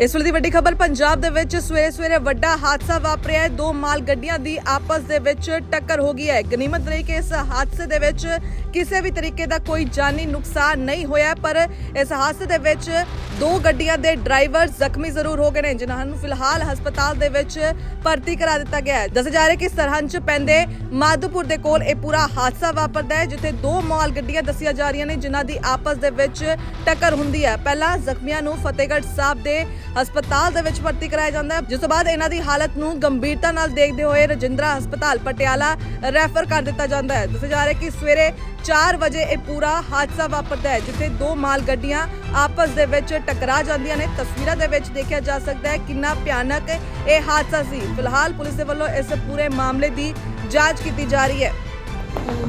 ਇਸ ਵੇਲੇ ਦੀ ਵੱਡੀ ਖਬਰ, ਪੰਜਾਬ ਦੇ ਵਿੱਚ ਸਵੇਰੇ ਸਵੇਰੇ ਵੱਡਾ ਹਾਦਸਾ ਵਾਪਰਿਆ ਹੈ। ਦੋ ਮਾਲ ਗੱਡੀਆਂ ਦੀ ਆਪਸ ਦੇ ਵਿੱਚ ਟੱਕਰ ਹੋ ਗਈ ਹੈ। ਗਨੀਮਤ ਰਹੀ ਕਿ ਇਸ ਹਾਦਸੇ ਦੇ ਵਿੱਚ ਕਿਸੇ ਵੀ ਤਰੀਕੇ ਦਾ ਕੋਈ ਜਾਨੀ ਨੁਕਸਾਨ ਨਹੀਂ ਹੋਇਆ ਪਰ ਇਸ ਹਾਦਸੇ ਦੇ ਵਿੱਚ ਦੋ ਗੱਡੀਆਂ ਦੇ ਡਰਾਈਵਰ ਜ਼ਖਮੀ ਜ਼ਰੂਰ ਹੋ ਗਏ ਨੇ, ਜਿਨ੍ਹਾਂ ਨੂੰ ਫਿਲਹਾਲ ਹਸਪਤਾਲ ਦੇ ਵਿੱਚ ਭਰਤੀ ਕਰਾ ਦਿੱਤਾ ਗਿਆ ਹੈ। ਦੱਸਿਆ ਜਾ ਰਿਹਾ ਕਿ ਸਰਹੰਦ 'ਚ ਪੈਂਦੇ ਮਾਧੋਪੁਰ ਦੇ ਕੋਲ ਇਹ ਪੂਰਾ ਹਾਦਸਾ ਵਾਪਰਦਾ ਹੈ, ਜਿੱਥੇ ਦੋ ਮਾਲ ਗੱਡੀਆਂ ਦੱਸੀਆਂ ਜਾ ਰਹੀਆਂ ਨੇ, ਜਿਨ੍ਹਾਂ ਦੀ ਆਪਸ ਦੇ ਵਿੱਚ ਟੱਕਰ ਹੁੰਦੀ ਹੈ। ਪਹਿਲਾਂ ਜ਼ਖਮੀਆਂ ਨੂੰ ਫਤਿਹਗੜ੍ਹ ਸਾਹਿਬ ਦੇ ਹਸਪਤਾਲ ਦੇ ਵਿੱਚ ਭਰਤੀ ਕਰਾਇਆ ਜਾਂਦਾ ਹੈ। ਜਿਸ ਤੋਂ ਬਾਅਦ ਇਹਨਾਂ ਦੀ ਹਾਲਤ ਨੂੰ ਗੰਭੀਰਤਾ ਨਾਲ ਦੇਖਦੇ ਹੋਏ ਰਜਿੰਦਰਾ ਹਸਪਤਾਲ ਪਟਿਆਲਾ ਰੈਫਰ ਕਰ ਦਿੱਤਾ ਜਾਂਦਾ ਹੈ। ਦੱਸਿਆ ਜਾ ਰਿਹਾ ਕਿ ਸਵੇਰੇ 4 ਵਜੇ ਇਹ ਪੂਰਾ ਹਾਦਸਾ ਵਾਪਰਦਾ ਹੈ, ਜਿੱਥੇ ਦੋ ਮਾਲ ਗੱਡੀਆਂ ਆਪਸ ਦੇ ਵਿੱਚ ਟਕਰਾ ਜਾਂਦੀਆਂ ਨੇ। ਤਸਵੀਰਾਂ ਦੇ ਵਿੱਚ ਦੇਖਿਆ ਜਾ ਸਕਦਾ ਹੈ ਕਿੰਨਾ ਭਿਆਨਕ ਇਹ ਹਾਦਸਾ ਸੀ। ਫਿਲਹਾਲ ਪੁਲਿਸ ਦੇ ਵੱਲੋਂ ਇਸ ਪੂਰੇ ਮਾਮਲੇ ਦੀ ਜਾਂਚ ਕੀਤੀ ਜਾ ਰਹੀ ਹੈ।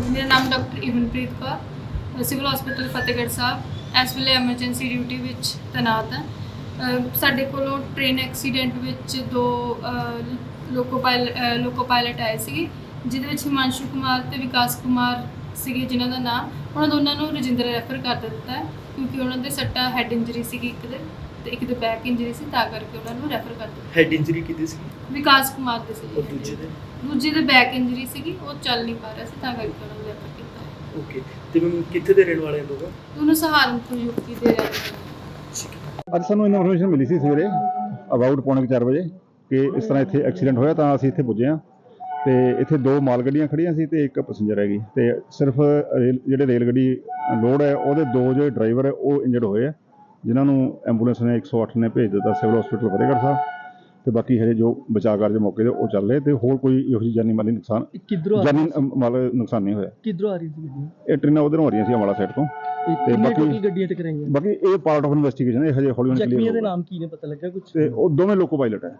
ਮੇਰਾ ਨਾਮ doctor Ivanpreet Kaur, civil hospital Fatehgarh Sahib. ਇਸ ਵੇਲੇ ਐਮਰਜੈਂਸੀ ਡਿਊਟੀ ਵਿੱਚ ਤੈਨਾਤ ਹਾਂ। ਸਾਡੇ ਕੋਲੋਂ ਟ੍ਰੇਨ ਐਕਸੀਡੈਂਟ ਵਿੱਚ ਦੋ ਲੋਕੋ ਪਾਇਲਟ ਲੋਕੋ ਪਾਇਲਟ ਆਏ ਸੀਗੇ ਜਿਹਦੇ ਵਿੱਚ ਹਿਮਾਂਸ਼ੂ ਕੁਮਾਰ ਤੇ ਵਿਕਾਸ ਕੁਮਾਰ ਸੀਗੇ ਜਿਨ੍ਹਾਂ ਦਾ ਨਾਮ। ਉਹਨਾਂ ਦੋਨਾਂ ਨੂੰ ਰਜਿੰਦਰ ਰੈਫਰ ਕਰ ਦਿੱਤਾ ਕਿਉਂਕਿ ਉਹਨਾਂ ਦੇ ਸੱਟਾ ਹੈਡ ਇੰਜਰੀ ਸੀਗੀ ਇੱਕ ਦੇ ਤੇ ਇੱਕ ਦੇ ਬੈਕ ਇੰਜਰੀ ਸੀ ਤਾਂ ਕਰਕੇ ਉਹਨਾਂ ਨੂੰ ਰੈਫਰ ਕਰ ਦਿੱਤਾ। ਹੈਡ ਇੰਜਰੀ ਕਿਤੇ ਸੀ ਵਿਕਾਸ ਕੁਮਾਰ ਦੇ ਸੀ ਦੂਜੇ ਦੇ? ਦੂਜੇ ਦੇ ਬੈਕ ਇੰਜਰੀ ਸੀਗੀ ਉਹ ਚੱਲ ਨਹੀਂ ਪਾ ਰਿਹਾ ਸੀ ਤਾਂ ਕਰਕੇ ਉਹਨਾਂ ਨੂੰ ਰੈਫਰ ਕੀਤਾ ਓਕੇ ਤੇ ਮੈਮ ਕਿੱਥੇ ਦੇ ਰਹਿਣ ਵਾਲੇ ਲੋਕ ਦੋਨੋਂ? ਸਹਾਰਨਪੁਰ ਯੂਪੀ ਦੇ ਰਹਿਣ ਵਾਲੇ। ਅੱਜ ਸਾਨੂੰ ਇਨਫੋਰਮੇਸ਼ਨ ਮਿਲੀ ਸੀ ਸਵੇਰੇ ਅਬਾਊਟ ਪੌਣੇ 4 ਵਜੇ ਕਿ ਇਸ ਤਰ੍ਹਾਂ ਇੱਥੇ ਐਕਸੀਡੈਂਟ ਹੋਇਆ ਤਾਂ ਅਸੀਂ ਇੱਥੇ ਪੁੱਜੇ ਹਾਂ। ਤੇ ਇੱਥੇ ਦੋ ਮਾਲ ਗੱਡੀਆਂ ਖੜੀਆਂ ਸੀ ਤੇ ਇੱਕ ਪੈਸੇਂਜਰ ਹੈਗੀ। ਤੇ ਸਿਰਫ ਜਿਹੜੇ ਰੇਲ ਗੱਡੀ ਲੋਡ ਹੈ ਉਹਦੇ ਦੋ ਜਿਹੜੇ ਡਰਾਈਵਰ ਹੈ ਉਹ ਇੰਜਰਡ ਹੋਏ ਆ ਜਿਨ੍ਹਾਂ ਨੂੰ ਐਂਬੂਲੈਂਸ ਨੇ 108 ਨੇ ਭੇਜ ਦਿੱਤਾ ਸਿਵਲ ਹਸਪੀਟਲ ਫਤਿਹਗੜ੍ਹ ਸਾਹਿਬ। ਤੇ ਬਾਕੀ ਹਜੇ ਜੋ ਬਚਾਅ ਕਾਰਜ ਮੌਕੇ ਤੇ ਉਹ ਚੱਲ ਰਹੇ ਤੇ ਹੋਰ ਕੋਈ ਇਹੋ ਜਿਹੀ ਜਾਨੀ ਮਾਲੀ ਨੁਕਸਾਨ ਕਿੱਧਰੋਂ ਆ ਜਾਨੀ ਮਾਲ ਨੁਕਸਾਨ ਨਹੀਂ ਹੋਇਆ। ਕਿੱਧਰੋਂ ਆ ਰਹੀ ਸੀ ਗੱਡੀ ਇਹ ਟ੍ਰੇਨਾਂ ਉਧਰੋਂ ਆ ਰਹੀਆਂ ਸੀ ਅੰਬਾਲਾ ਸਾਈਡ ਤੋਂ। ਤੇ ਬਾਕੀ- ਟੋਟਲ ਗੱਡੀਆਂ ਟਕਰਾਈਆਂ ਬਾਕੀ ਇਹ ਪਾਰਟ ਆਫ ਇਨਵੈਸਟੀਗੇਸ਼ਨ ਹੈ ਇਹ ਹਜੇ ਹੌਲੀ ਹੌਲੀ ਜ਼ਖਮੀਆਂ ਦੇ ਨਾਮ ਕੀ ਨੇ ਪਤਾ ਲੱਗਾ ਕੁਝ ਤੇ ਉਹ ਦੋਵੇਂ ਲੋਕੋ ਪਾਇਲਟ ਹੈ।